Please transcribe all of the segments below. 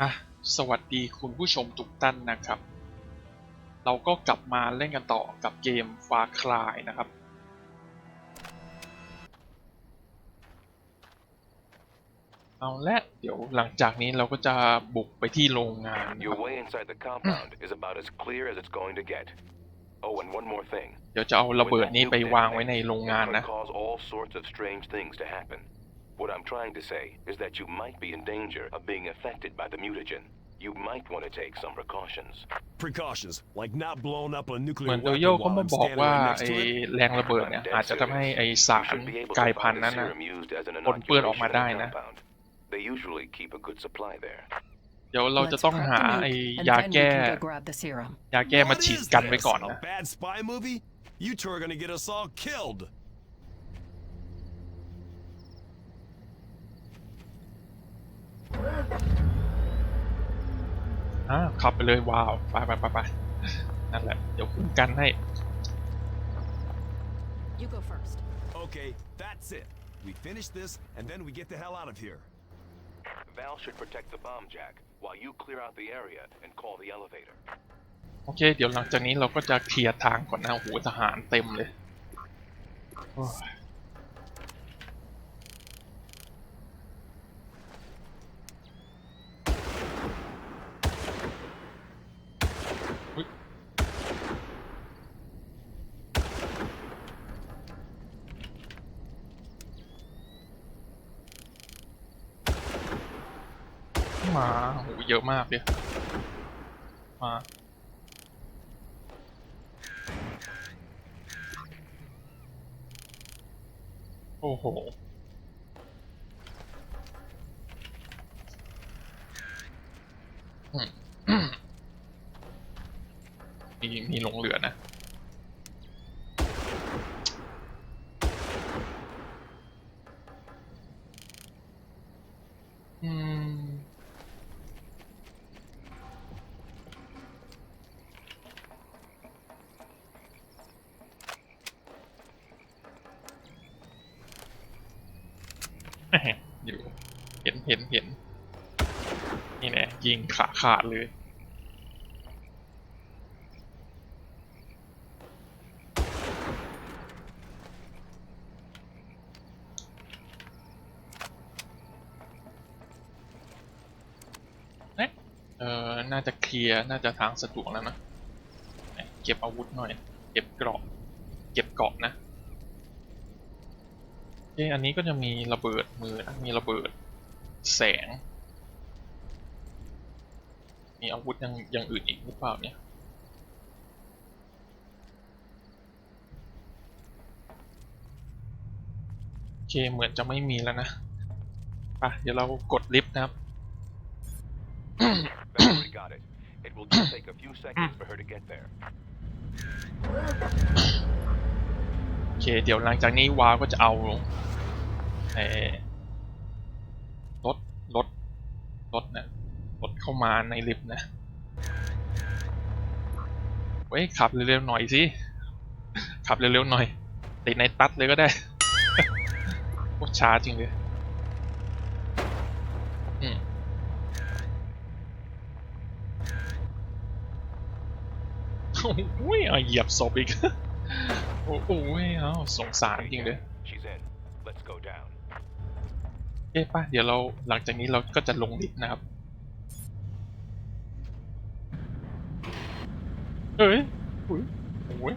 อะสวัสดีคุณผู้ชมทุกท่านนะครับ เราก็กลับมาเล่นกันต่อกับเกม Far Cry นะครับ เอาละเดี๋ยวหลังจากนี้เราก็จะบุกไปที่โรงงานนะค Your รับ way inside the compound is about as clear as it's going to get. Oh, and one more thing. เดี๋ยวจะเอาระเบิดนี้ไปวางไว้ในโรงงาน It นะ could cause all sorts of strange things to happen. What I'm trying to say is that you might be in danger of being affected by the mutagen. You might want to take some precautions. Precautions, like not blowing up a เหมือ nuclear นโด weapon โยเขา while มา I'm บอก standing ว่า right ไอ next to it. แรงระเบิด I'm เนี่ย dead อาจจะทำให้ serious. ไอ You สาร should be able กลาย to พัน find ธุ์ the นั้นนะ serum used as an ปนเปื้อนออก inoculation มา in ได้ the นะ compound. They usually keep a good supply there. เดี๋ยวเราจะ Let's ต้อง crack หา the ไอ nuke, and ยา then we แก้ can go grab the serum. ยาแก้มา What ฉีด is กันไว้ this? ก่อน A นะ bad spy movie? You two are gonna get us all killed. อ่าขับไปเลยว้าวไปไปไปไปนั่นแหละ เดี๋ยวคุ้มกันให้ You go first. Okay, that's it. We finish this, and then we get the hell out of here. Val should protect the bomb jack while you clear out the area and call the elevator. โอเค เดี๋ยวหลังจากนี้เราก็จะเคลียร์ทางก่อนนะโอ้โหทหารเต็มเลยโอ้ยอุ๊ยมาโอะมากเลยมาโอ้โหมีมีหลงเหลือม อยู่ เห็นเห็นเห็น นี่แน่ยิงขาขาดเลย เอ๊ะเออน่าจะเคลียร์ น่าจะทางสะดวกแล้วนะ เก็บอาวุธหน่อย เก็บเกราะ เก็บเกราะนะเอะอันนี้ก็จะมีระเบิดมือนะ มีระเบิดแสง มีอาวุธอยังอยังอื่นอีกหรือเปล่าเนี่ยโอเคเหมือนจะไม่มีแล้วนะไปเดี๋ยวเรากดลิฟต์นะครับ Valerie got it. It will just take a few seconds for her to get there. โอเค เดี๋ยวหลังจากนี้วาวก็จะเอาเอ่อรถ รถ รถนะรถ เข้ามาในลิฟต์นะเว้ยขับเร็วๆหน่อยสิขับเร็วๆหน่อยติดในตัดเลยก็ได้โคตรช้าจริงเลยอืมโอ้ยเอาเหยียบศพอีก โอ้โหเอาสงสารจริงเลย She's in. Let's go down. เอ๊ะป่ะเดี๋ยวเราหลังจากนี้เราก็จะลงลิฟต์นะครับ เฮ้ยอุ๊ยโอ้ย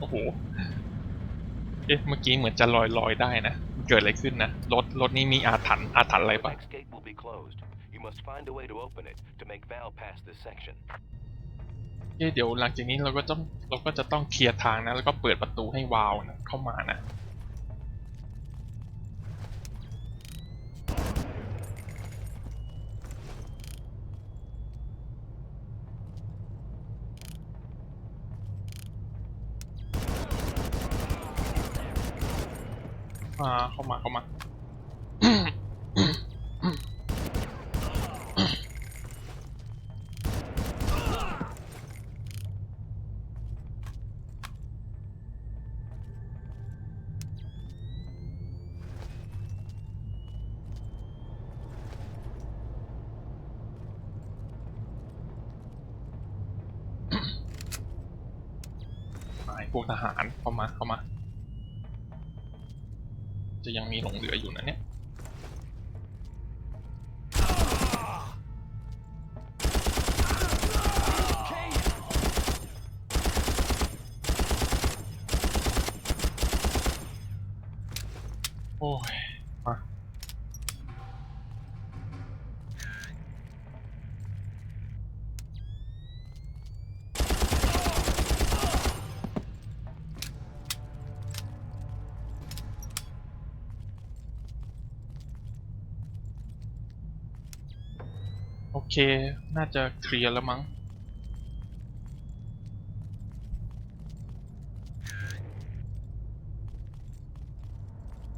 โอ้โห เอ๊ะ เมื่อกี้เหมือนจะลอยลอยๆได้นะ เกิดอะไรขึ้นนะ รถ รถนี้มีอาถรรพ์อาถรรพ์อะไร The ปะ next gate will be closed. You must find a way to open it to make Val pass this section. เอ๊ะเดี๋ยวหลังจากนี้เราก็ต้อง เราก็จะต้องเคลียร์ทางนะ แล้วก็เปิดประตูให้วาวนะเข้ามานะ มาเข้ามาเข้ามาพวกทหารเข้ามาเข้ามา จะยังมีหลงเหลืออยู่นะเนี่ย เค น่าจะเคลียร์แล้วมั้ง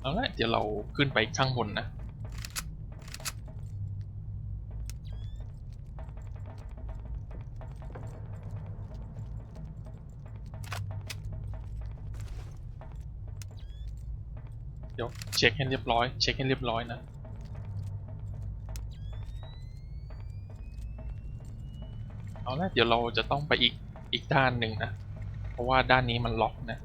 เอาละเดี๋ยวเราขึ้นไปข้างบนนะเดี๋ยวเช็คให้เรียบร้อย เช็คให้เรียบร้อยนะ เอาละเดี๋ยวเราจะต้องไปอีกอีกด้านหนึ่งนะ เพราะว่าด้านนี้มันล็อกนะ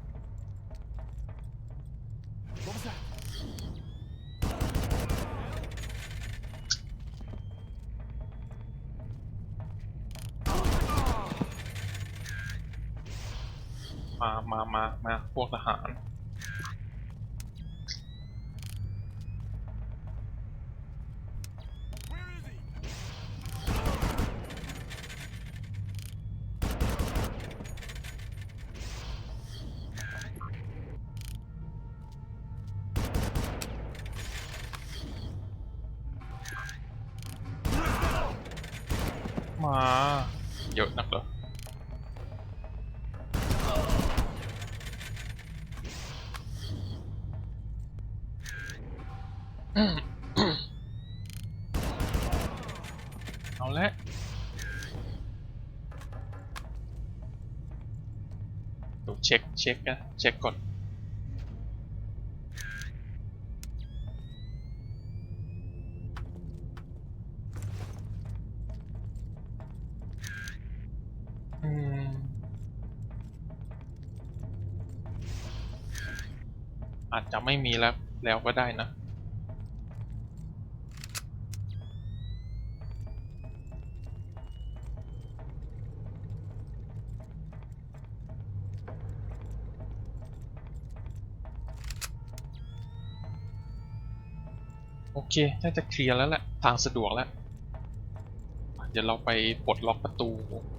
มา มา มา มา พวกทหาร มา เยอะนักเหรอเอาละเดี๋ยวเช็คเช็คนะ เช็คก่อน อาจจะไม่มีแล้วแล้วก็ได้นะ โอเค น่าจะเคลียร์แล้วแหละ ทางสะดวกแล้ว เดี๋ยวเราไปปลดล็อกประตู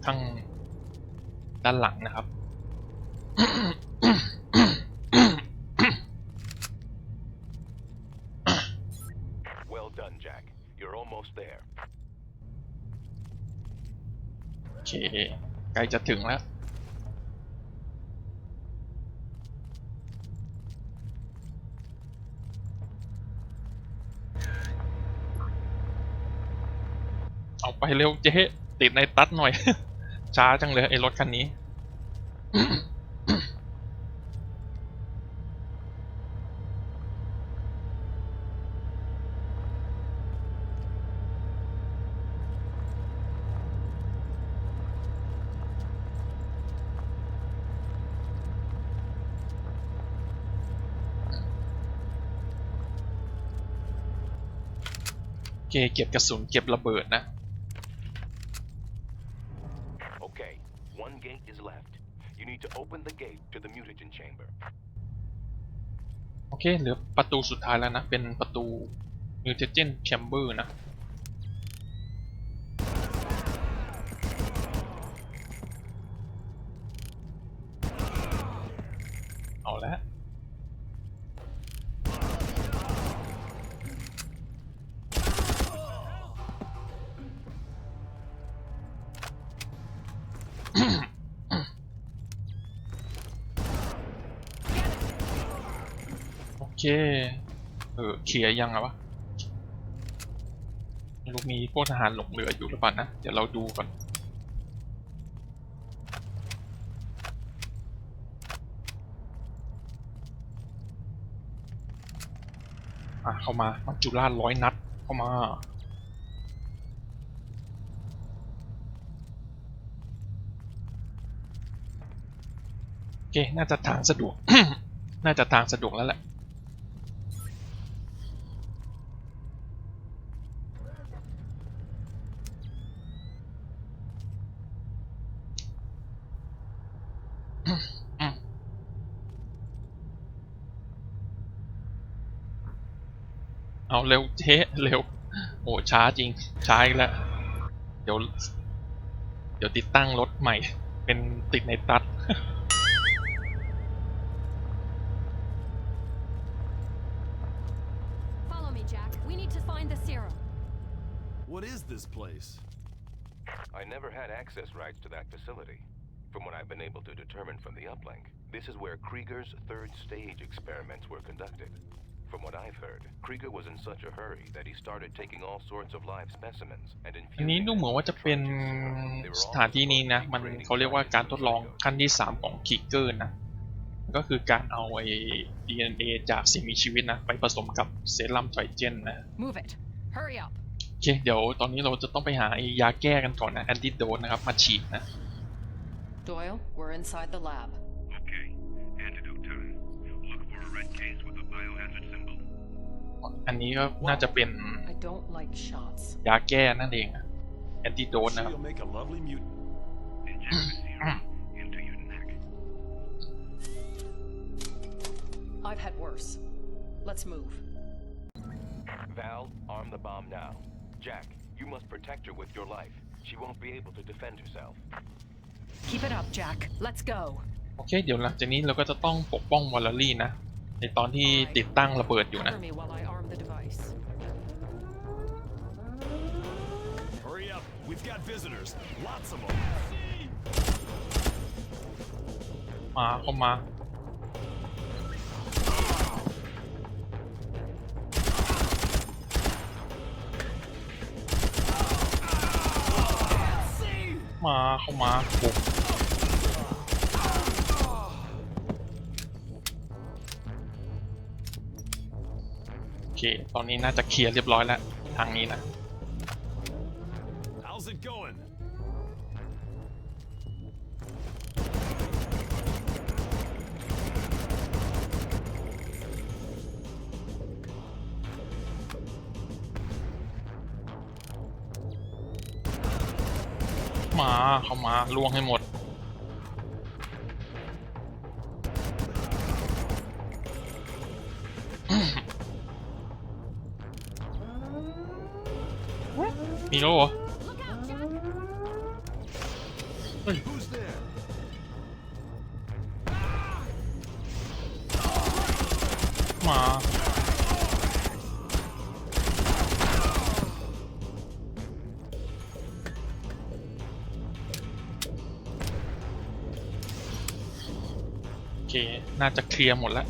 ข้างด้านหลังนะครับ เคใกล้จะถึงแล้วเอาไปเร็วเจ๊ติดในตัดหน่อย ช้าจังเลยไอ้รถคันนี้ เคเก็บกระสุนเก็บระเบิดนะ Okay, one gate is left. You need to open the gate to the mutagen chamber. โอเคเหลือประตูสุดท้ายแล้วนะ เป็นประตู Mutagen Chamber นะ เอาละ เคเออเคลียร์ยังอะวะไม่รู้มีพวกทหารหลงเหลืออยู่หรือเปล่านะ เดี๋ยวเราดูก่อน อะ เข้ามามัจจุราชร้อยนัด เข้ามา โอเค น่าจะทางสะดวก น่าจะทางสะดวกแล้วแหละ เอาเร็วเจ๊เร็ว โอ้ช้าจริง ช้าอีกแล้ว เดี๋ยว เดี๋ยวติดตั้งรถใหม่ เป็นติดในตัด Follow me, Jack. We need to find the serum. What is this place? I never had access rights to that facility. From what I've been able to determine from the uplink, this is where Krieger's third stage experiments were conducted. From what I've heard, Krieger was in such a hurry that he started taking all sorts of live specimens and อันนี้ infusing ดูเหมือนว่าจะเป็น They were ส also ถานที่นี้นะ supposed to มัน be creating เขาเรียกว่าการทดลอง Krieger. ขั้นที่ 3 ของคิกเกอร์นะ ก็คือการเอาไอ้ DNA จากสิ่งมีชีวิตนะ ไปผสมกับเซรั่มไตรเจนนะ Move it. Hurry up. โอเค เดี๋ยวตอนนี้เราจะต้องไปหาไอ้ยาแก้กันก่อนนะ แอนติโดนนะครับ มาฉีดนะ Doyle, we're inside the lab. อันนี้ก็น่าจะเป็น I don't like shots. ยาแก้นั่นเองแอนติโดน Sure นะครับ you'll make a lovely mutant. Inject the serum into your neck. I've had worse. Let's move. Val, arm the bomb now. Jack, you must protect her with your life. She won't be able to defend herself. Keep it up, Jack. Let's go. โอเค เดี๋ยวหลังจากนี้เราก็จะต้องปกป้องวอลเลอรี่นะ ในตอนที่ติดตั้งระเบิดอยู่นะ Cover me while I arm the device. Hurry up. We've got visitors. Lots of them. มาเข้ามามาเข้ามาบุก เคตอนนี้น่าจะเคลียร์เรียบร้อยแล้ว ทางนี้นะ How's it going? มาเข้ามาล่วงให้หมด แล้วเหรอ Who's there? มาโอเค น่าจะเคลียร์หมดแล้ว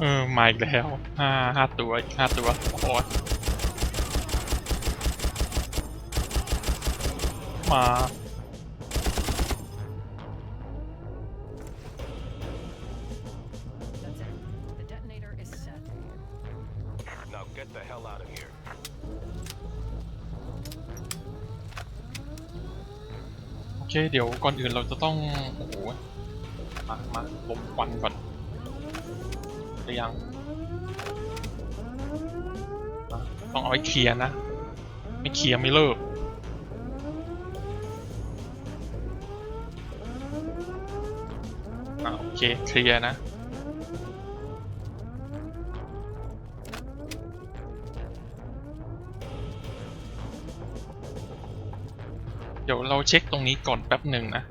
เออมาอีกแล้วห้าห้าตัวอีกห้าตัวโอ้โหมา That's it. The detonator is set. Now get the hell out of here. โอเคเดี๋ยวก่อนอื่นเราจะต้อง โอ้โหมามาลมควันก่อนห รือยัง ต้องเอาไว้เคลียร์นะ ไม่เคลียร์ไม่เลิกอ่าโอเค เคลียร์นะเดี๋ยวเราเช็คตรงนี้ก่อนแป๊บหนึ่งนะ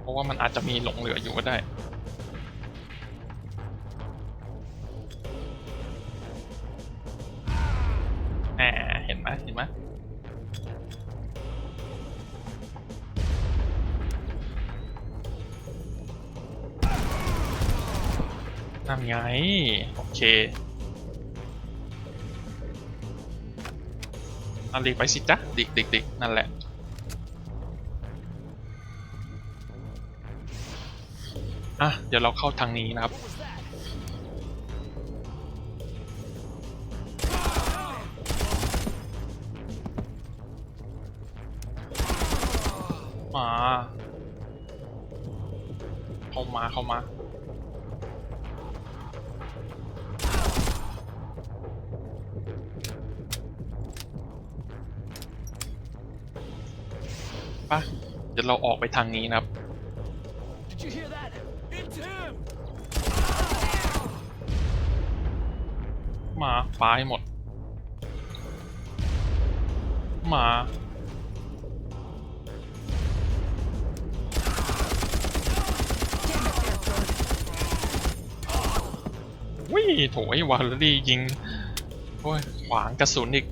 เพราะว่ามันอาจจะมีหลงเหลืออยู่ก็ได้ นั่นไง โอเคเอาหลีกไปสิจ๊ะเด็กเด็กเด็กนั่นแหละอะเดี๋ยวเราเข้าทางนี้นะครับมาเข้ามาเข้ามา ปะเดี๋ยวเราออกไปทางนี้นะครับ Did you hear that? It's him! มาปลาให้หมด มาวิ่โถยวาลลี่ยิง โอ้ย ขวางกระสุนอีก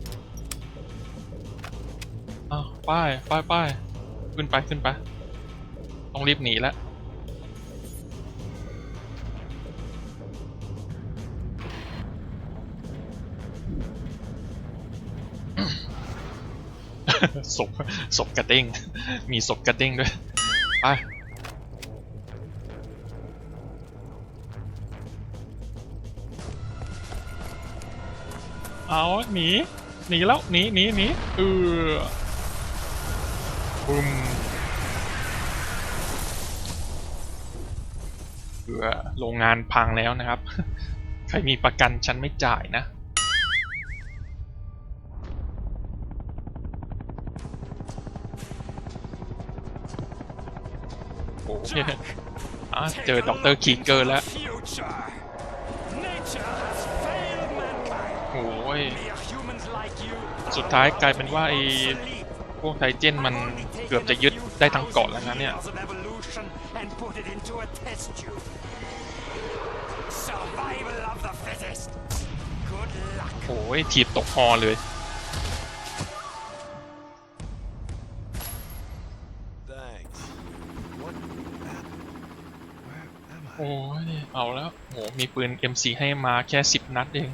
อ้าวป้ายป้ายป้าย ขึ้นไปขึ้นไปต้องรีบหนีแล้วศพศพกระเด้ง มีศพกระเด้งด้วย ไป เอาหนี หนีแล้ว หนีหนีหนีเออบึม อือโรงงานพังแล้วนะครับ ใครมีประกันฉันไม่จ่ายนะโอ้ยอะเจอด็อกเตอร์คีเกอร์แล้วโอ้ยสุดท้ายกลายเป็นว่าไอ้พวกไทเจนมันเกือบจะยึดได้ทั้งเกาะแล้วนะเนี่ย Survival of the fittest. Good luck. โอ้ยถีบตกฮอเลย Thanks. What? Where am I? โอ้ยเอาแล้วโหมีปืน MC ให้มาแค่ 10 นัดเอง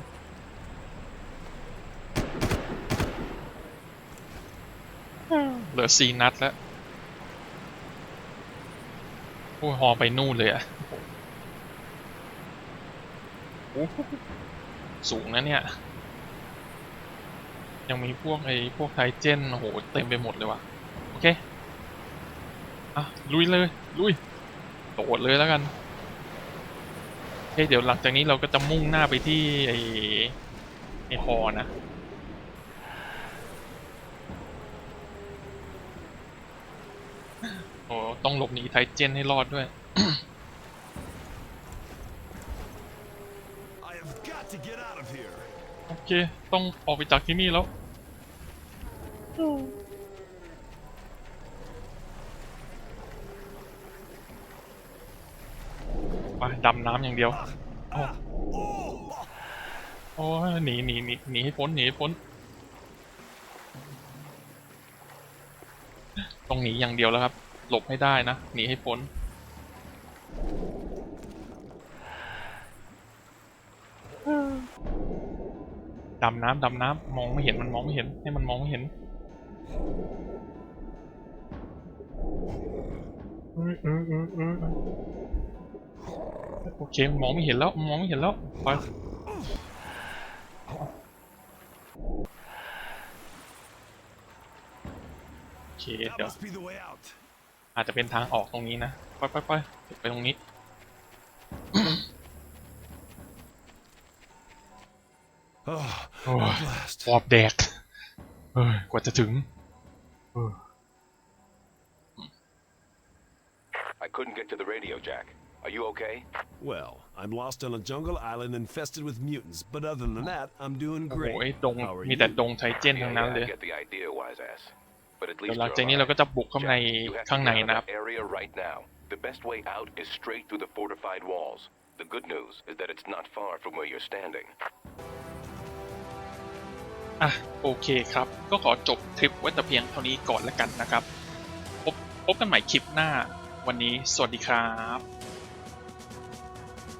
เหลือ 4 นัดแล้ว โอ้ยฮอไปนู่นเลยอะโอ้โห สูงนะเนี่ย ยังมีพวกไอ้พวกไทเจนโอ้โหเต็มไปหมดเลยว่ะ โอเค อะ ลุยเลย ลุยโดดเลยแล้วกันโอเคเดี๋ยวหลังจากนี้เราก็จะมุ่งหน้าไปที่ไอไอฮอนะโอ้ต้องหลบหนีไทเจนให้รอดด้วย เค ต้องออกไปจากที่นี่แล้ว ไปดำน้ำอย่างเดียว โอ้ Oh! โอ้ยหนีหนีหนีหนีให้พ้นหนีให้พ้น ต้องหนีอย่างเดียวแล้วครับ หลบให้ได้นะ หนีให้พ้น ดำน้ำดำน้ำมองไม่เห็นมันมองไม่เห็นให้มันมองไม่เห็นเออเออเออเออเออโอเคมันมองไม่เห็นแล้วมันมองไม่เห็นแล้วไปโอเค That เดี๋ยว must be the way out. อาจจะเป็นทางออกตรงนี้นะไปไปไปเดี๋ยวไปตรงนี้ อบแดกเอ้ยกว่าจะถึงเออ I couldn't get to the radio, Jack. Are you okay? Well, I'm lost on a jungle island infested with mutants, but other than that, I'm doing โอ้โห great. ดง How are มีแต่ you? ดงไทเจน Yeah, ทั้งนั้น yeah, เลย I get the idea, wise ass. But at เดี๋ยว least หลัง you're จากนี้เรา alive. ก็จะบุกเข้าใน Jack, you have to ข้างใน get out of นะครับ that area right now. The best way out is straight through the fortified walls. The good news is that it's not far from where you're standing. อะโอเคครับ ก็ขอจบทริปไว้แต่เพียงเท่านี้ก่อนแล้วกันนะครับ พบพบกันใหม่คลิปหน้าวันนี้ สวัสดีครับ